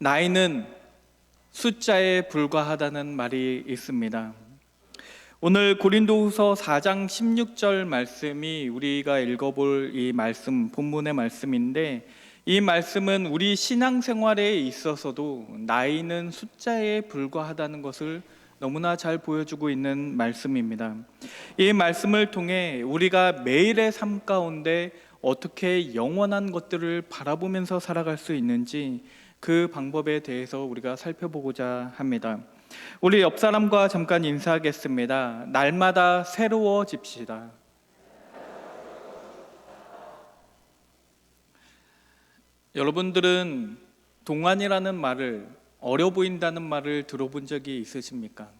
나이는 숫자에 불과하다는 말이 있습니다. 오늘 고린도후서 4장 16절 말씀이 우리가 읽어볼 이 말씀 본문의 말씀인데 이 말씀은 우리 신앙생활에 있어서도 나이는 숫자에 불과하다는 것을 너무나 잘 보여주고 있는 말씀입니다. 이 말씀을 통해 우리가 매일의 삶 가운데 어떻게 영원한 것들을 바라보면서 살아갈 수 있는지 그 방법에 대해서 우리가 살펴보고자 합니다. 우리 옆 사람과 잠깐 인사하겠습니다. 날마다 새로워집시다. 여러분들은 동안이라는 말을 어려 보인다는 말을 들어본 적이 있으십니까?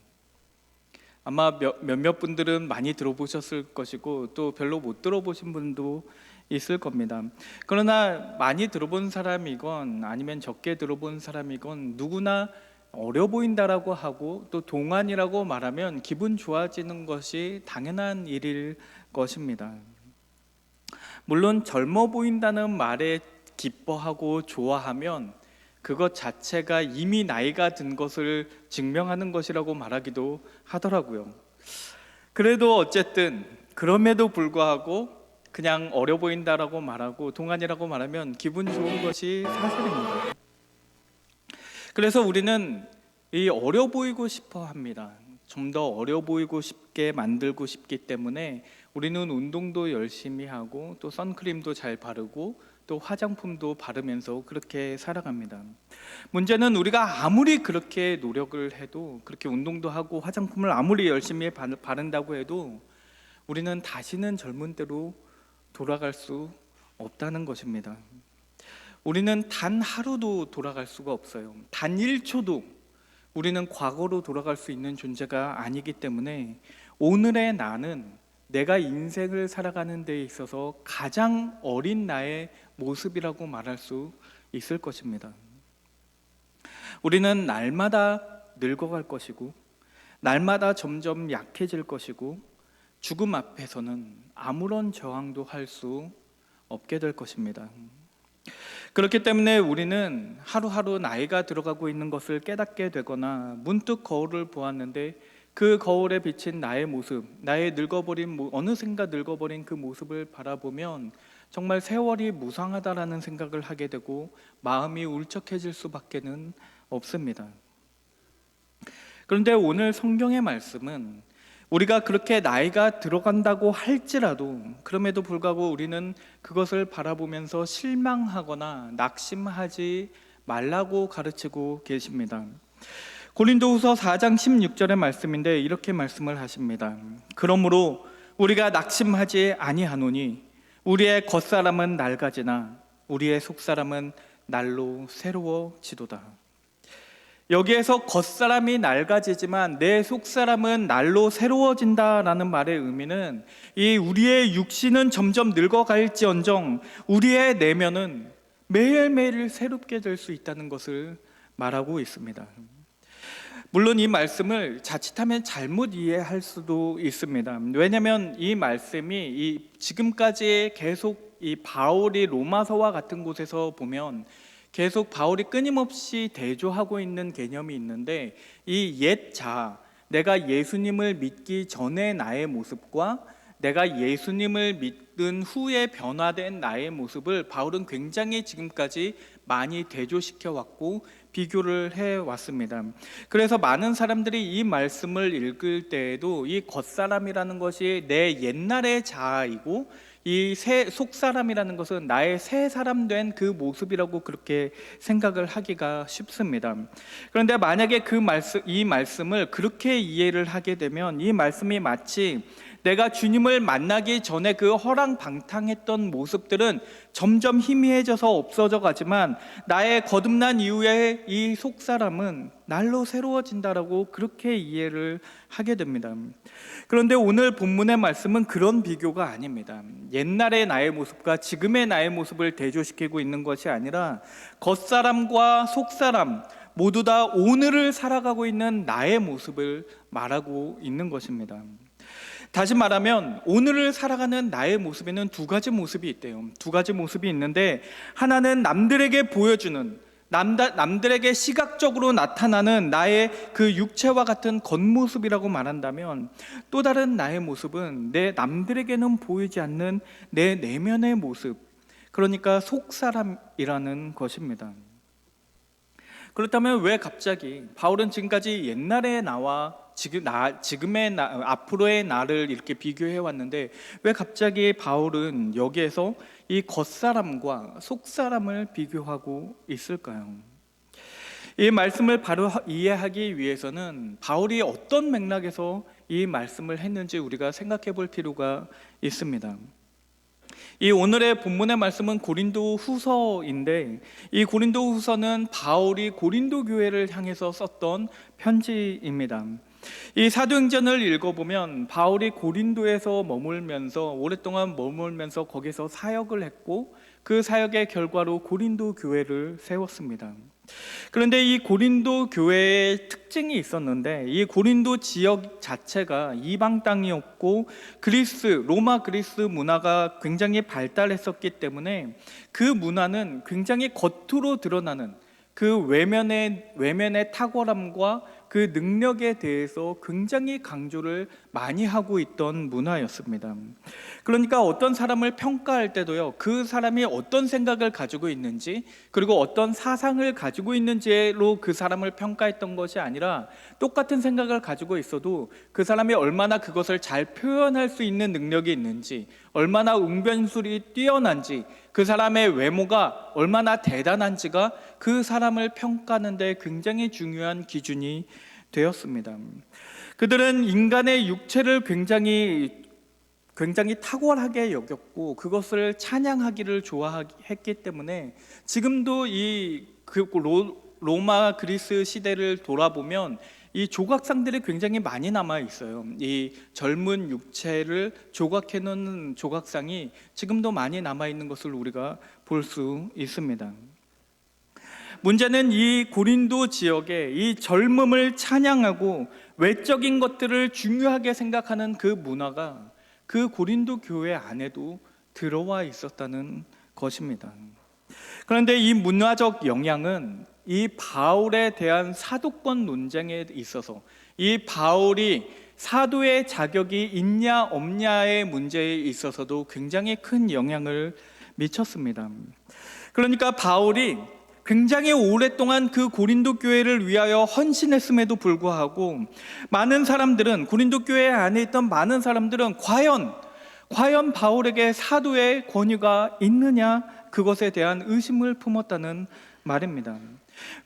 아마 몇, 몇몇 분들은 많이 들어보셨을 것이고 또 별로 못 들어보신 분도 있을 겁니다. 그러나 많이 들어본 사람이건 아니면 적게 들어본 사람이건 누구나 어려 보인다라고 하고 또 동안이라고 말하면 기분 좋아지는 것이 당연한 일일 것입니다. 물론 젊어 보인다는 말에 기뻐하고 좋아하면 그것 자체가 이미 나이가 든 것을 증명하는 것이라고 말하기도 하더라고요. 그래도 어쨌든 그럼에도 불구하고 그냥 어려 보인다라고 말하고 동안이라고 말하면 기분 좋은 것이 사실입니다. 그래서 우리는 이 어려 보이고 싶어 합니다. 좀 더 어려 보이고 싶게 만들고 싶기 때문에 우리는 운동도 열심히 하고 또 선크림도 잘 바르고 또 화장품도 바르면서 그렇게 살아갑니다. 문제는 우리가 아무리 그렇게 노력을 해도 그렇게 운동도 하고 화장품을 아무리 열심히 바- 바른다고 해도 우리는 다시는 젊은 때로 돌아갈 수 없다는 것입니다. 우리는 단 하루도 돌아갈 수가 없어요. 단 1초도 우리는 과거로 돌아갈 수 있는 존재가 아니기 때문에 오늘의 나는 내가 인생을 살아가는 데 있어서 가장 어린 나의 모습이라고 말할 수 있을 것입니다. 우리는 날마다 늙어갈 것이고 날마다 점점 약해질 것이고 죽음 앞에서는 아무런 저항도 할 수 없게 될 것입니다. 그렇기 때문에 우리는 하루하루 나이가 들어가고 있는 것을 깨닫게 되거나 문득 거울을 보았는데 그 거울에 비친 나의 모습, 나의 늙어버린 모- 어느샌가 늙어버린 그 모습을 바라보면 정말 세월이 무상하다라는 생각을 하게 되고 마음이 울적해질 수밖에는 없습니다. 그런데 오늘 성경의 말씀은 우리가 그렇게 나이가 들어간다고 할지라도 그럼에도 불구하고 우리는 그것을 바라보면서 실망하거나 낙심하지 말라고 가르치고 계십니다. 고린도후서 4장 16절의 말씀인데 이렇게 말씀을 하십니다. 그러므로 우리가 낙심하지 아니하노니 우리의 겉사람은 낡아지나 우리의 속사람은 날로 새로워지도다. 여기에서 겉사람이 낡아지지만 내 속사람은 날로 새로워진다라는 말의 의미는 이 우리의 육신은 점점 늙어갈지언정 우리의 내면은 매일매일 새롭게 될 수 있다는 것을 말하고 있습니다. 물론 이 말씀을 자칫하면 잘못 이해할 수도 있습니다. 왜냐하면 이 말씀이 이 지금까지 계속 이 바울이 로마서와 같은 곳에서 보면 계속 바울이 끊임없이 대조하고 있는 개념이 있는데 이 옛 자, 내가 예수님을 믿기 전의 나의 모습과 내가 예수님을 믿은 후에 변화된 나의 모습을 바울은 굉장히 지금까지 많이 대조시켜 왔고 비교를 해 왔습니다. 그래서 많은 사람들이 이 말씀을 읽을 때에도 이 겉사람이라는 것이 내 옛날의 자아이고 이 새 속사람이라는 것은 나의 새 사람 된 그 모습이라고 그렇게 생각을 하기가 쉽습니다. 그런데 만약에 그 말씀 이 말씀을 그렇게 이해를 하게 되면 이 말씀이 마치 내가 주님을 만나기 전에 그 허랑방탕했던 모습들은 점점 희미해져서 없어져 가지만 나의 거듭난 이후에 이 속사람은 날로 새로워진다라고 그렇게 이해를 하게 됩니다. 그런데 오늘 본문의 말씀은 그런 비교가 아닙니다. 옛날의 나의 모습과 지금의 나의 모습을 대조시키고 있는 것이 아니라 겉사람과 속사람 모두 다 오늘을 살아가고 있는 나의 모습을 말하고 있는 것입니다. 다시 말하면 오늘을 살아가는 나의 모습에는 두 가지 모습이 있대요. 두 가지 모습이 있는데 하나는 남들에게 보여주는 남다, 남들에게 시각적으로 나타나는 나의 그 육체와 같은 겉모습이라고 말한다면 또 다른 나의 모습은 내 남들에게는 보이지 않는 내 내면의 모습, 그러니까 속사람이라는 것입니다. 그렇다면 왜 갑자기 바울은 지금까지 옛날의 나와 지금 나 지금의 나 앞으로의 나를 이렇게 비교해 왔는데 왜 갑자기 바울은 여기에서 이 겉사람과 속사람을 비교하고 있을까요? 이 말씀을 바로 하- 이해하기 위해서는 바울이 어떤 맥락에서 이 말씀을 했는지 우리가 생각해 볼 필요가 있습니다. 이 오늘의 본문의 말씀은 고린도 후서인데 이 고린도 후서는 바울이 고린도 교회를 향해서 썼던 편지입니다. 이 사도행전을 읽어보면 바울이 고린도에서 머물면서 오랫동안 머물면서 거기서 사역을 했고 그 사역의 결과로 고린도 교회를 세웠습니다. 그런데 이 고린도 교회의 특징이 있었는데 이 고린도 지역 자체가 이방 땅이었고 그리스 로마 그리스 문화가 굉장히 발달했었기 때문에 그 문화는 굉장히 겉으로 드러나는 그 외면의 외면의 탁월함과 그 능력에 대해서 굉장히 강조를 많이 하고 있던 문화였습니다. 그러니까 어떤 사람을 평가할 때도요, 그 사람이 어떤 생각을 가지고 있는지, 그리고 어떤 사상을 가지고 있는지로 그 사람을 평가했던 것이 아니라 똑같은 생각을 가지고 있어도 그 사람이 얼마나 그것을 잘 표현할 수 있는 능력이 있는지, 얼마나 웅변술이 뛰어난지, 그 사람의 외모가 얼마나 대단한지가 그 사람을 평가하는데 굉장히 중요한 기준이 되었습니다. 그들은 인간의 육체를 굉장히 굉장히 탁월하게 여겼고 그것을 찬양하기를 좋아했기 때문에 지금도 이 그 로마 그리스 시대를 돌아보면 이 조각상들이 굉장히 많이 남아 있어요. 이 젊은 육체를 조각해 놓은 조각상이 지금도 많이 남아 있는 것을 우리가 볼 수 있습니다. 문제는 이 고린도 지역에 이 젊음을 찬양하고 외적인 것들을 중요하게 생각하는 그 문화가 그 고린도 교회 안에도 들어와 있었다는 것입니다. 그런데 이 문화적 영향은 이 바울에 대한 사도권 논쟁에 있어서 이 바울이 사도의 자격이 있냐 없냐의 문제에 있어서도 굉장히 큰 영향을 미쳤습니다. 그러니까 바울이 굉장히 오랫동안 그 고린도 교회를 위하여 헌신했음에도 불구하고 많은 사람들은 고린도 교회 안에 있던 많은 사람들은 과연 과연 바울에게 사도의 권위가 있느냐 그것에 대한 의심을 품었다는 말입니다.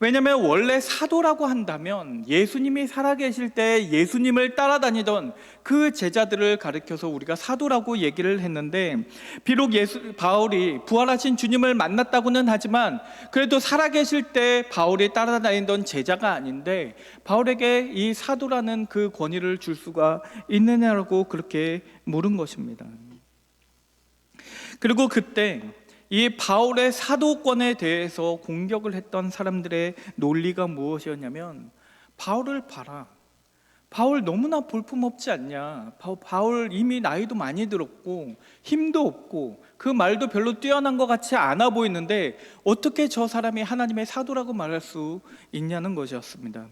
왜냐하면 원래 사도라고 한다면 예수님이 살아계실 때 예수님을 따라다니던 그 제자들을 가리켜서 우리가 사도라고 얘기를 했는데 비록 예수 바울이 부활하신 주님을 만났다고는 하지만 그래도 살아계실 때 바울이 따라다니던 제자가 아닌데 바울에게 이 사도라는 그 권위를 줄 수가 있느냐라고 그렇게 물은 것입니다. 그리고 그때 이 바울의 사도권에 대해서 공격을 했던 사람들의 논리가 무엇이었냐면 바울을 봐라. 바울 너무나 볼품없지 않냐. 바울 이미 나이도 많이 들었고 힘도 없고 그 말도 별로 뛰어난 것 같이 않아 보이는데 어떻게 저 사람이 하나님의 사도라고 말할 수 있냐는 것이었습니다.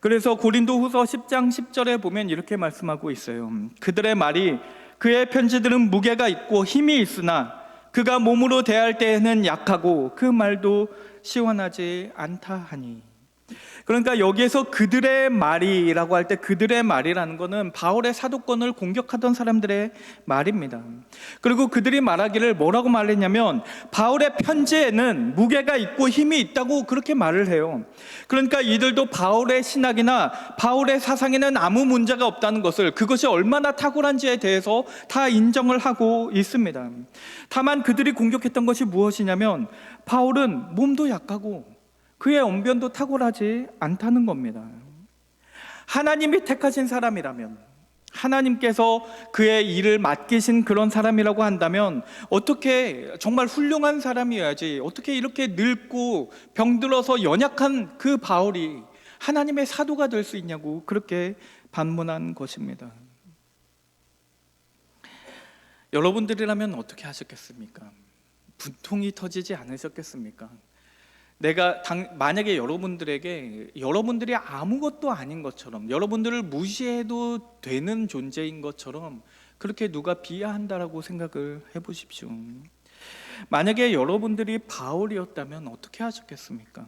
그래서 고린도 후서 10장 10절에 보면 이렇게 말씀하고 있어요. 그들의 말이 그의 편지들은 무게가 있고 힘이 있으나 그가 몸으로 대할 때에는 약하고 그 말도 시원하지 않다 하니 그러니까 여기에서 그들의 말이라고 할 때 그들의 말이라는 것은 바울의 사도권을 공격하던 사람들의 말입니다. 그리고 그들이 말하기를 뭐라고 말했냐면 바울의 편지에는 무게가 있고 힘이 있다고 그렇게 말을 해요. 그러니까 이들도 바울의 신학이나 바울의 사상에는 아무 문제가 없다는 것을 그것이 얼마나 탁월한지에 대해서 다 인정을 하고 있습니다. 다만 그들이 공격했던 것이 무엇이냐면 바울은 몸도 약하고 그의 언변도 탁월하지 않다는 겁니다. 하나님이 택하신 사람이라면 하나님께서 그의 일을 맡기신 그런 사람이라고 한다면 어떻게 정말 훌륭한 사람이어야지 어떻게 이렇게 늙고 병들어서 연약한 그 바울이 하나님의 사도가 될 수 있냐고 그렇게 반문한 것입니다. 여러분들이라면 어떻게 하셨겠습니까? 분통이 터지지 않으셨겠습니까? 내가 당, 만약에 여러분들에게 여러분들이 아무것도 아닌 것처럼 여러분들을 무시해도 되는 존재인 것처럼 그렇게 누가 비하한다라고 생각을 해보십시오. 만약에 여러분들이 바울이었다면 어떻게 하셨겠습니까?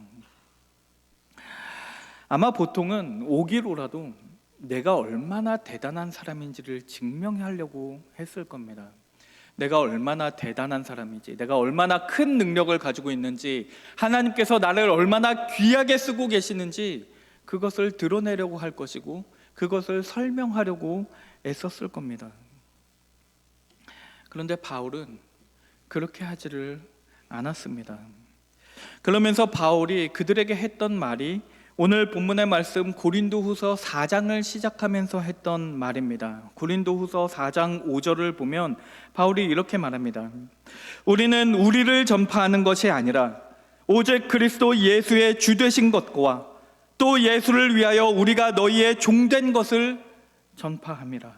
아마 보통은 오기로라도 내가 얼마나 대단한 사람인지를 증명하려고 했을 겁니다. 내가 얼마나 대단한 사람인지, 내가 얼마나 큰 능력을 가지고 있는지, 하나님께서 나를 얼마나 귀하게 쓰고 계시는지 그것을 드러내려고 할 것이고 그것을 설명하려고 애썼을 겁니다. 그런데 바울은 그렇게 하지를 않았습니다. 그러면서 바울이 그들에게 했던 말이 오늘 본문의 말씀 고린도후서 4장을 시작하면서 했던 말입니다. 고린도후서 4장 5절을 보면 바울이 이렇게 말합니다. 우리는 우리를 전파하는 것이 아니라 오직 그리스도 예수의 주 되신 것과 또 예수를 위하여 우리가 너희의 종된 것을 전파함이라.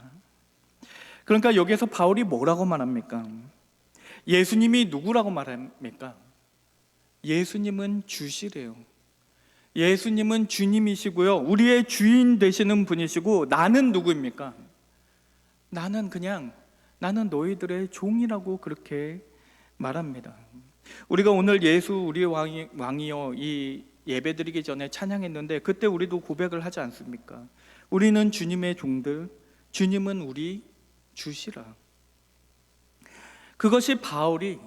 그러니까 여기서 바울이 뭐라고 말합니까? 예수님이 누구라고 말합니까? 예수님은 주시래요. 예수님은 주님이시고요. 우리의 주인 되시는 분이시고 나는 누구입니까? 나는 그냥 나는 너희들의 종이라고 그렇게 말합니다. 우리가 오늘 예수 우리 왕이, 왕이여 이 예배드리기 전에 찬양했는데 그때 우리도 고백을 하지 않습니까? 우리는 주님의 종들, 주님은 우리 주시라. 그것이 바울이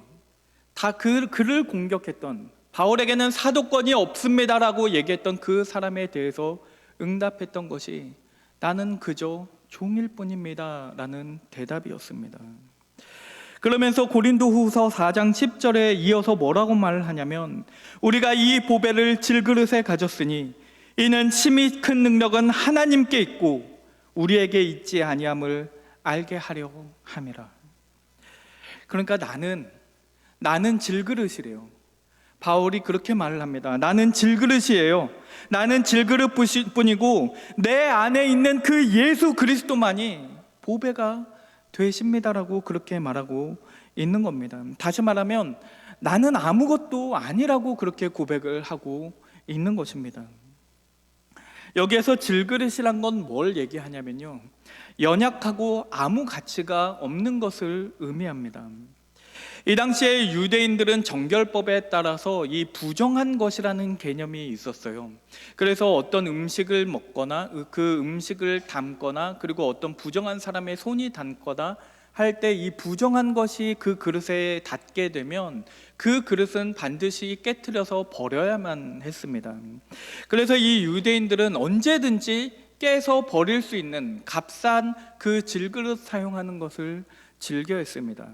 다 그, 그를 공격했던 바울에게는 사도권이 없습니다라고 얘기했던 그 사람에 대해서 응답했던 것이 나는 그저 종일 뿐입니다 라는 대답이었습니다. 그러면서 고린도 후서 4장 10절에 이어서 뭐라고 말을 하냐면 우리가 이 보배를 질그릇에 가졌으니 이는 심히 큰 능력은 하나님께 있고 우리에게 있지 아니함을 알게 하려 함이라. 그러니까 나는 나는 질그릇이래요. 바울이 그렇게 말을 합니다. 나는 질그릇이에요. 나는 질그릇 뿐이고 내 안에 있는 그 예수 그리스도만이 보배가 되십니다라고 그렇게 말하고 있는 겁니다. 다시 말하면 나는 아무것도 아니라고 그렇게 고백을 하고 있는 것입니다. 여기에서 질그릇이란 건 뭘 얘기하냐면요. 연약하고 아무 가치가 없는 것을 의미합니다. 이 당시에 유대인들은 정결법에 따라서 이 부정한 것이라는 개념이 있었어요. 그래서 어떤 음식을 먹거나 그 음식을 담거나 그리고 어떤 부정한 사람의 손이 닿거나 할 때 이 부정한 것이 그 그릇에 닿게 되면 그 그릇은 반드시 깨뜨려서 버려야만 했습니다. 그래서 이 유대인들은 언제든지 깨서 버릴 수 있는 값싼 그 질그릇 사용하는 것을 즐겨 했습니다.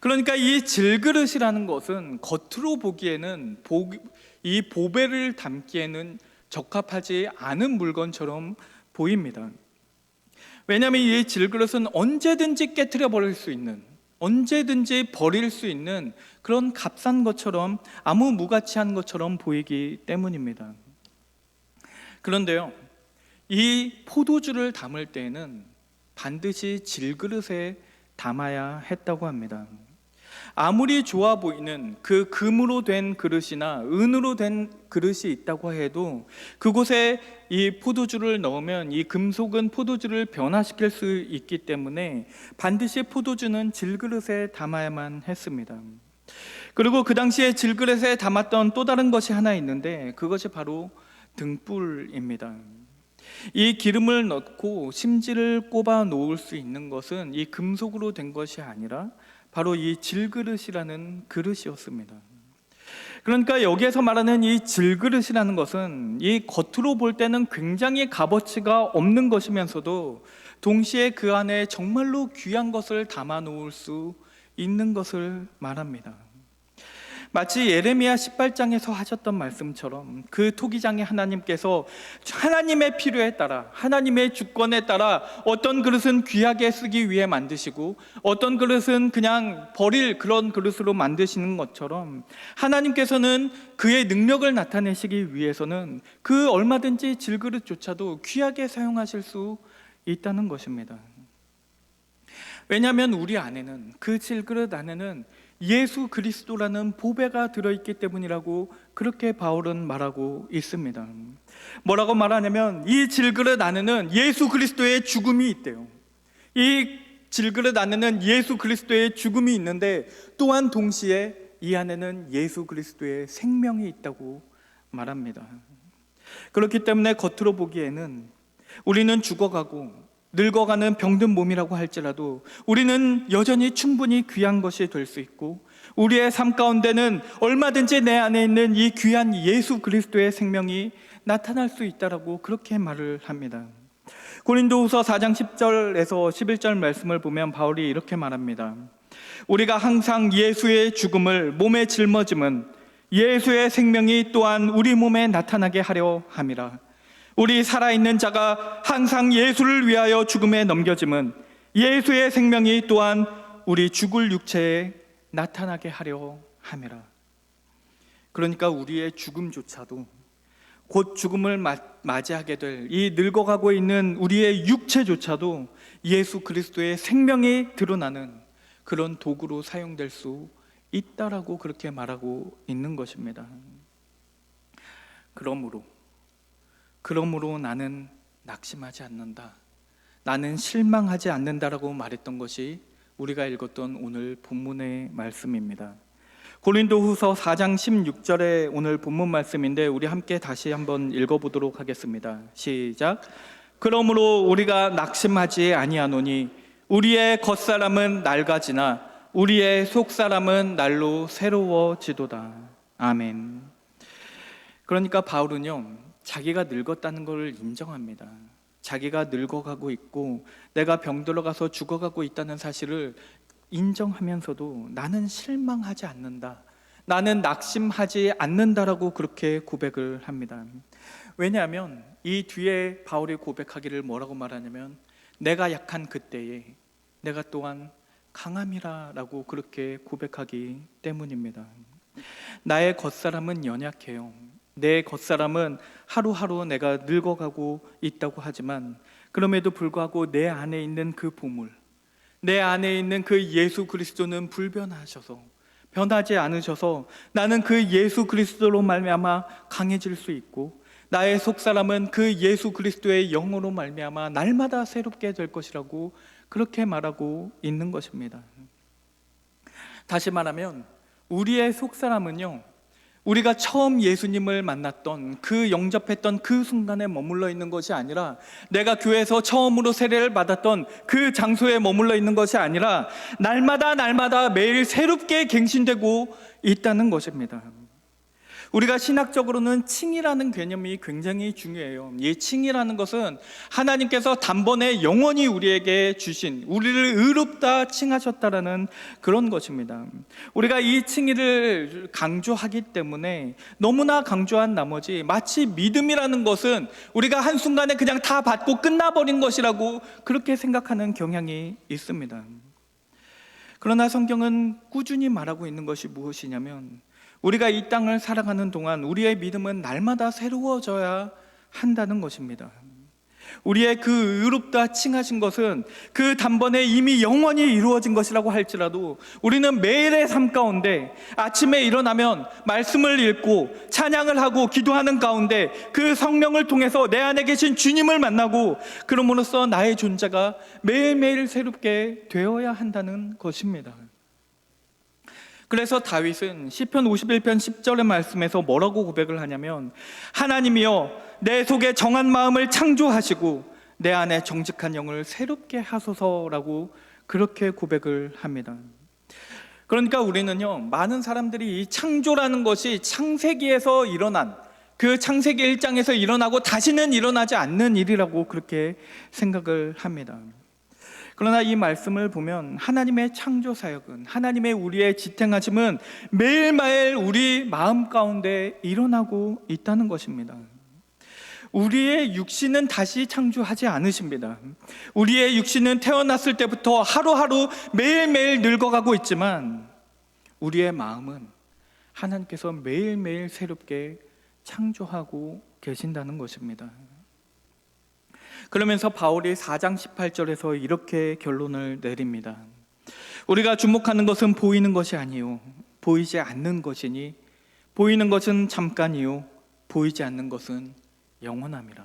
그러니까 이 질그릇이라는 것은 겉으로 보기에는 이 보배를 담기에는 적합하지 않은 물건처럼 보입니다. 왜냐하면 이 질그릇은 언제든지 깨뜨려 버릴 수 있는, 언제든지 버릴 수 있는 그런 값싼 것처럼 아무 무가치한 것처럼 보이기 때문입니다. 그런데요, 이 포도주를 담을 때에는 반드시 질그릇에 담아야 했다고 합니다. 아무리 좋아 보이는 그 금으로 된 그릇이나 은으로 된 그릇이 있다고 해도 그곳에 이 포도주를 넣으면 이 금속은 포도주를 변화시킬 수 있기 때문에 반드시 포도주는 질그릇에 담아야만 했습니다. 그리고 그 당시에 질그릇에 담았던 또 다른 것이 하나 있는데 그것이 바로 등불입니다. 이 기름을 넣고 심지를 꼽아 놓을 수 있는 것은 이 금속으로 된 것이 아니라 바로 이 질그릇이라는 그릇이었습니다. 그러니까 여기에서 말하는 이 질그릇이라는 것은 이 겉으로 볼 때는 굉장히 값어치가 없는 것이면서도 동시에 그 안에 정말로 귀한 것을 담아 놓을 수 있는 것을 말합니다. 마치 예레미야 18장에서 하셨던 말씀처럼 그 토기장의 하나님께서 하나님의 필요에 따라 하나님의 주권에 따라 어떤 그릇은 귀하게 쓰기 위해 만드시고 어떤 그릇은 그냥 버릴 그런 그릇으로 만드시는 것처럼 하나님께서는 그의 능력을 나타내시기 위해서는 그 얼마든지 질그릇조차도 귀하게 사용하실 수 있다는 것입니다. 왜냐하면 우리 안에는 그 질그릇 안에는 예수 그리스도라는 보배가 들어있기 때문이라고 그렇게 바울은 말하고 있습니다. 뭐라고 말하냐면 이 질그릇 안에는 예수 그리스도의 죽음이 있대요. 이 질그릇 안에는 예수 그리스도의 죽음이 있는데 또한 동시에 이 안에는 예수 그리스도의 생명이 있다고 말합니다. 그렇기 때문에 겉으로 보기에는 우리는 죽어가고 늙어가는 병든 몸이라고 할지라도 우리는 여전히 충분히 귀한 것이 될 수 있고 우리의 삶 가운데는 얼마든지 내 안에 있는 이 귀한 예수 그리스도의 생명이 나타날 수 있다라고 그렇게 말을 합니다. 고린도후서 4장 10절에서 11절 말씀을 보면 바울이 이렇게 말합니다. 우리가 항상 예수의 죽음을 몸에 짊어짐은 예수의 생명이 또한 우리 몸에 나타나게 하려 함이라. 우리 살아있는 자가 항상 예수를 위하여 죽음에 넘겨짐은 예수의 생명이 또한 우리 죽을 육체에 나타나게 하려 함이라. 그러니까 우리의 죽음조차도 곧 죽음을 마- 맞이하게 될 이 늙어가고 있는 우리의 육체조차도 예수 그리스도의 생명이 드러나는 그런 도구로 사용될 수 있다라고 그렇게 말하고 있는 것입니다. 그러므로 그러므로 나는 낙심하지 않는다. 나는 실망하지 않는다라고 말했던 것이 우리가 읽었던 오늘 본문의 말씀입니다. 고린도후서 4장 16절의 오늘 본문 말씀인데 우리 함께 다시 한번 읽어 보도록 하겠습니다. 시작. 그러므로 우리가 낙심하지 아니하노니 우리의 겉사람은 낡아지나 우리의 속사람은 날로 새로워지도다. 아멘. 그러니까 바울은요 자기가 늙었다는 것을 인정합니다. 자기가 늙어가고 있고 내가 병들어 가서 죽어가고 있다는 사실을 인정하면서도 나는 실망하지 않는다. 나는 낙심하지 않는다라고 그렇게 고백을 합니다. 왜냐하면 이 뒤에 바울이 고백하기를 뭐라고 말하냐면 내가 약한 그때에 내가 또한 강함이라라고 그렇게 고백하기 때문입니다. 나의 겉사람은 연약해요. 내 겉사람은 하루하루 내가 늙어가고 있다고 하지만 그럼에도 불구하고 내 안에 있는 그 보물, 내 안에 있는 그 예수 그리스도는 불변하셔서 변하지 않으셔서 나는 그 예수 그리스도로 말미암아 강해질 수 있고 나의 속사람은 그 예수 그리스도의 영으로 말미암아 날마다 새롭게 될 것이라고 그렇게 말하고 있는 것입니다. 다시 말하면 우리의 속사람은요. 우리가 처음 예수님을 만났던 그 영접했던 그 순간에 머물러 있는 것이 아니라 내가 교회에서 처음으로 세례를 받았던 그 장소에 머물러 있는 것이 아니라 날마다 날마다 매일 새롭게 갱신되고 있다는 것입니다. 우리가 신학적으로는 칭이라는 개념이 굉장히 중요해요. 이 칭이라는 것은 하나님께서 단번에 영원히 우리에게 주신 우리를 의롭다 칭하셨다라는 그런 것입니다. 우리가 이 칭의를 강조하기 때문에 너무나 강조한 나머지 마치 믿음이라는 것은 우리가 한순간에 그냥 다 받고 끝나버린 것이라고 그렇게 생각하는 경향이 있습니다. 그러나 성경은 꾸준히 말하고 있는 것이 무엇이냐면 우리가 이 땅을 살아가는 동안 우리의 믿음은 날마다 새로워져야 한다는 것입니다. 우리의 그 의롭다 칭하신 것은 그 단번에 이미 영원히 이루어진 것이라고 할지라도 우리는 매일의 삶 가운데 아침에 일어나면 말씀을 읽고 찬양을 하고 기도하는 가운데 그 성령을 통해서 내 안에 계신 주님을 만나고 그럼으로써 나의 존재가 매일매일 새롭게 되어야 한다는 것입니다. 그래서 다윗은 시편 51편 10절의 말씀에서 뭐라고 고백을 하냐면 하나님이여 내 속에 정한 마음을 창조하시고 내 안에 정직한 영을 새롭게 하소서라고 그렇게 고백을 합니다. 그러니까 우리는요 많은 사람들이 이 창조라는 것이 창세기에서 일어난 그 창세기 1장에서 일어나고 다시는 일어나지 않는 일이라고 그렇게 생각을 합니다. 그러나 이 말씀을 보면 하나님의 창조 사역은 하나님의 우리의 지탱하심은 매일매일 우리 마음 가운데 일어나고 있다는 것입니다. 우리의 육신은 다시 창조하지 않으십니다. 우리의 육신은 태어났을 때부터 하루하루 매일매일 늙어가고 있지만 우리의 마음은 하나님께서 매일매일 새롭게 창조하고 계신다는 것입니다. 그러면서 바울이 4장 18절에서 이렇게 결론을 내립니다. 우리가 주목하는 것은 보이는 것이 아니요 보이지 않는 것이니 보이는 것은 잠깐이요 보이지 않는 것은 영원함이라.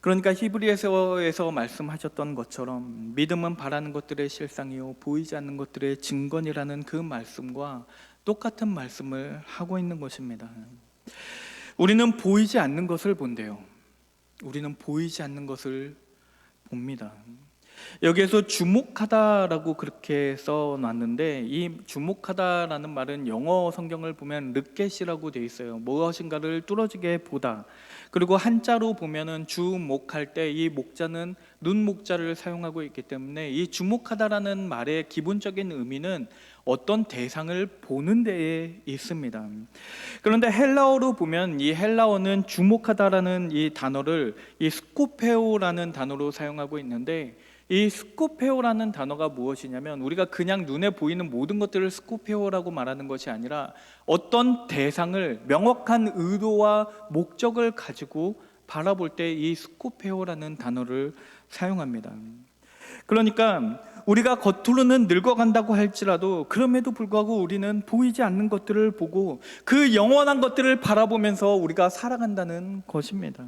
그러니까 히브리서에서 말씀하셨던 것처럼 믿음은 바라는 것들의 실상이요 보이지 않는 것들의 증거니라는 그 말씀과 똑같은 말씀을 하고 있는 것입니다. 우리는 보이지 않는 것을 본대요. 우리는 보이지 않는 것을 봅니다. 여기에서 주목하다라고 그렇게 써 놨는데 이 주목하다라는 말은 영어 성경을 보면 르켓이라고 돼 있어요. 무엇인가를 뚫어지게 보다. 그리고 한자로 보면은 주목할 때 이 목자는 눈 목자를 사용하고 있기 때문에 이 주목하다라는 말의 기본적인 의미는 어떤 대상을 보는 데에 있습니다. 그런데 헬라어로 보면 이 헬라어는 주목하다라는 이 단어를 이 스코페오라는 단어로 사용하고 있는데 이 스코페오라는 단어가 무엇이냐면 우리가 그냥 눈에 보이는 모든 것들을 스코페오라고 말하는 것이 아니라 어떤 대상을 명확한 의도와 목적을 가지고 바라볼 때 이 스코페오라는 단어를 사용합니다. 그러니까 우리가 겉으로는 늙어간다고 할지라도 그럼에도 불구하고 우리는 보이지 않는 것들을 보고 그 영원한 것들을 바라보면서 우리가 살아간다는 것입니다.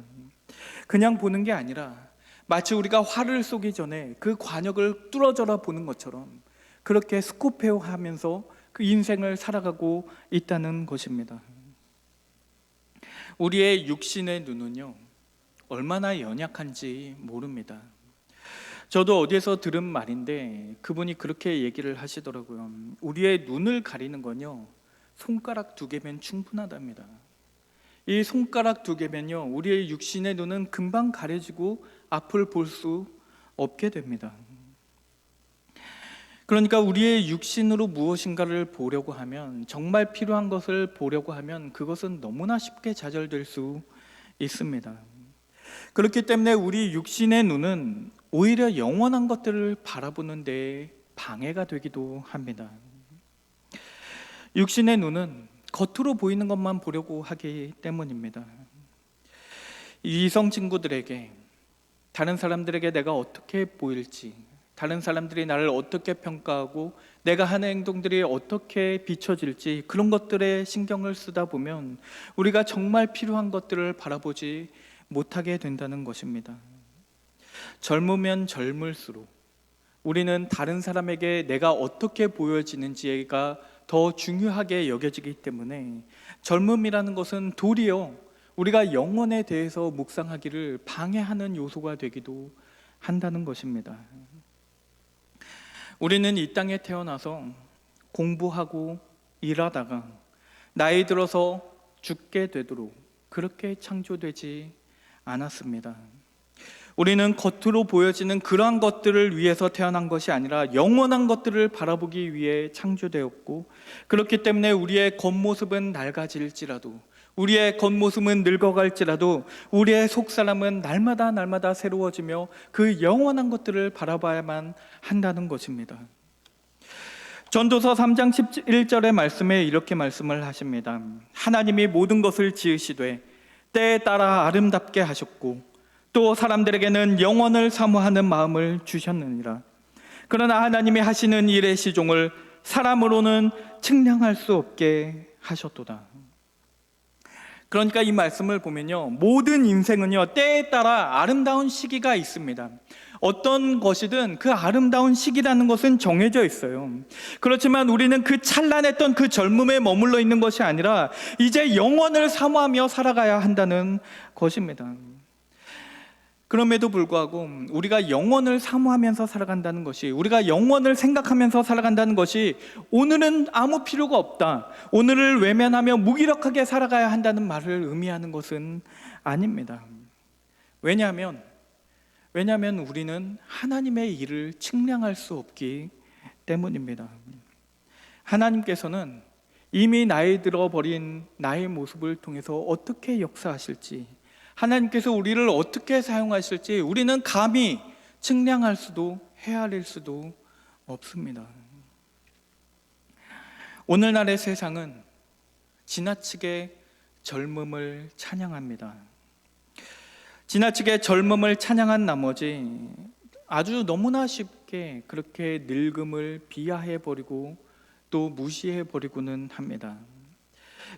그냥 보는 게 아니라 마치 우리가 화를 쏘기 전에 그 관역을 뚫어져라 보는 것처럼 그렇게 스코페오 하면서 그 인생을 살아가고 있다는 것입니다. 우리의 육신의 눈은요, 얼마나 연약한지 모릅니다. 저도 어디에서 들은 말인데 그분이 그렇게 얘기를 하시더라고요. 우리의 눈을 가리는 건요, 손가락 두 개면 충분하답니다. 이 손가락 두 개면요, 우리의 육신의 눈은 금방 가려지고 앞을 볼 수 없게 됩니다. 그러니까 우리의 육신으로 무엇인가를 보려고 하면 정말 필요한 것을 보려고 하면 그것은 너무나 쉽게 좌절될 수 있습니다. 그렇기 때문에 우리 육신의 눈은 오히려 영원한 것들을 바라보는 데 방해가 되기도 합니다. 육신의 눈은 겉으로 보이는 것만 보려고 하기 때문입니다. 이성 친구들에게 다른 사람들에게 내가 어떻게 보일지, 다른 사람들이 나를 어떻게 평가하고 내가 하는 행동들이 어떻게 비춰질지 그런 것들에 신경을 쓰다 보면 우리가 정말 필요한 것들을 바라보지 못하게 된다는 것입니다. 젊으면 젊을수록 우리는 다른 사람에게 내가 어떻게 보여지는지가 더 중요하게 여겨지기 때문에 젊음이라는 것은 도리어 우리가 영혼에 대해서 묵상하기를 방해하는 요소가 되기도 한다는 것입니다. 우리는 이 땅에 태어나서 공부하고 일하다가 나이 들어서 죽게 되도록 그렇게 창조되지 않았습니다. 우리는 겉으로 보여지는 그러한 것들을 위해서 태어난 것이 아니라 영원한 것들을 바라보기 위해 창조되었고 그렇기 때문에 우리의 겉모습은 낡아질지라도 우리의 겉모습은 늙어갈지라도 우리의 속사람은 날마다 날마다 새로워지며 그 영원한 것들을 바라봐야만 한다는 것입니다. 전도서 3장 11절의 말씀에 이렇게 말씀을 하십니다. 하나님이 모든 것을 지으시되 때에 따라 아름답게 하셨고 또 사람들에게는 영원을 사모하는 마음을 주셨느니라. 그러나 하나님이 하시는 일의 시종을 사람으로는 측량할 수 없게 하셨도다. 그러니까 이 말씀을 보면요. 모든 인생은요, 때에 따라 아름다운 시기가 있습니다. 어떤 것이든 그 아름다운 시기라는 것은 정해져 있어요. 그렇지만 우리는 그 찬란했던 그 젊음에 머물러 있는 것이 아니라 이제 영원을 사모하며 살아가야 한다는 것입니다. 그럼에도 불구하고 우리가 영원을 사모하면서 살아간다는 것이 우리가 영원을 생각하면서 살아간다는 것이 오늘은 아무 필요가 없다. 오늘을 외면하며 무기력하게 살아가야 한다는 말을 의미하는 것은 아닙니다. 왜냐하면 왜냐하면 우리는 하나님의 일을 측량할 수 없기 때문입니다. 하나님께서는 이미 나이 들어 버린 나의 모습을 통해서 어떻게 역사하실지 하나님께서 우리를 어떻게 사용하실지 우리는 감히 측량할 수도 헤아릴 수도 없습니다. 오늘날의 세상은 지나치게 젊음을 찬양합니다. 지나치게 젊음을 찬양한 나머지 아주 너무나 쉽게 그렇게 늙음을 비하해 버리고 또 무시해 버리고는 합니다.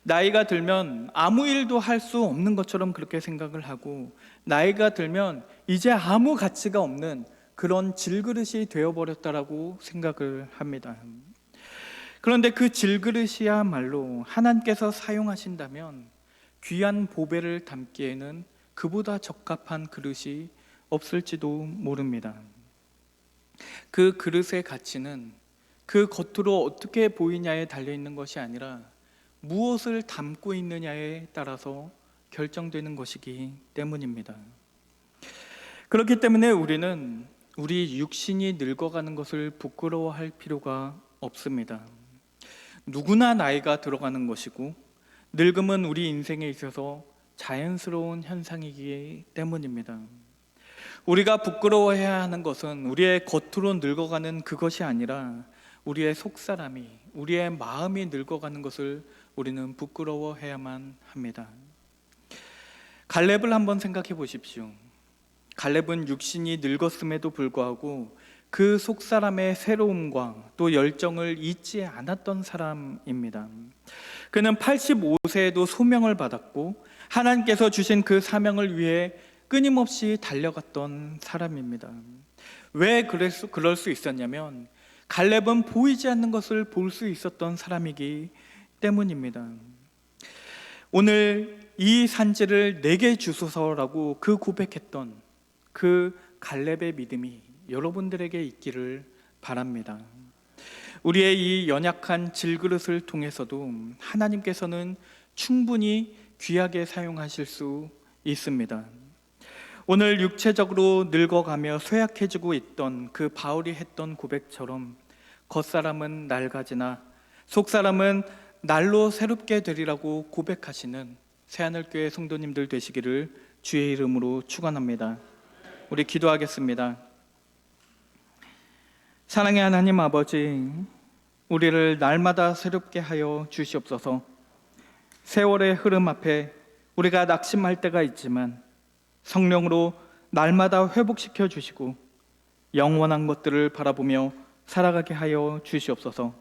나이가 들면 아무 일도 할 수 없는 것처럼 그렇게 생각을 하고 나이가 들면 이제 아무 가치가 없는 그런 질그릇이 되어 버렸다라고 생각을 합니다. 그런데 그 질그릇이야말로 하나님께서 사용하신다면 귀한 보배를 담기에는 그보다 적합한 그릇이 없을지도 모릅니다. 그 그릇의 가치는 그 겉으로 어떻게 보이냐에 달려 있는 것이 아니라 무엇을 담고 있느냐에 따라서 결정되는 것이기 때문입니다. 그렇기 때문에 우리는 우리 육신이 늙어가는 것을 부끄러워할 필요가 없습니다. 누구나 나이가 들어가는 것이고 늙음은 우리 인생에 있어서 자연스러운 현상이기 때문입니다. 우리가 부끄러워해야 하는 것은 우리의 겉으로 늙어가는 그것이 아니라 우리의 속사람이 우리의 마음이 늙어가는 것을 우리는 부끄러워해야만 합니다. 갈렙을 한번 생각해 보십시오. 갈렙은 육신이 늙었음에도 불구하고 그 속사람의 새로움과 또 열정을 잊지 않았던 사람입니다. 그는 85세에도 소명을 받았고 하나님께서 주신 그 사명을 위해 끊임없이 달려갔던 사람입니다. 왜 그럴 수, 있었냐면 갈렙은 보이지 않는 것을 볼 수 있었던 사람이기 때문입니다. 오늘 이 산지를 내게 주소서라고 그 고백했던 그 갈렙의 믿음이 여러분들에게 있기를 바랍니다. 우리의 이 연약한 질그릇을 통해서도 하나님께서는 충분히 귀하게 사용하실 수 있습니다. 오늘 육체적으로 늙어가며 쇠약해지고 있던 그 바울이 했던 고백처럼 겉사람은 낡아지나 속사람은 날로 새롭게 되리라고 고백하시는 새하늘교회 성도님들 되시기를 주의 이름으로 축원합니다. 우리 기도하겠습니다. 사랑의 하나님 아버지, 우리를 날마다 새롭게 하여 주시옵소서. 세월의 흐름 앞에 우리가 낙심할 때가 있지만 성령으로 날마다 회복시켜 주시고 영원한 것들을 바라보며 살아가게 하여 주시옵소서.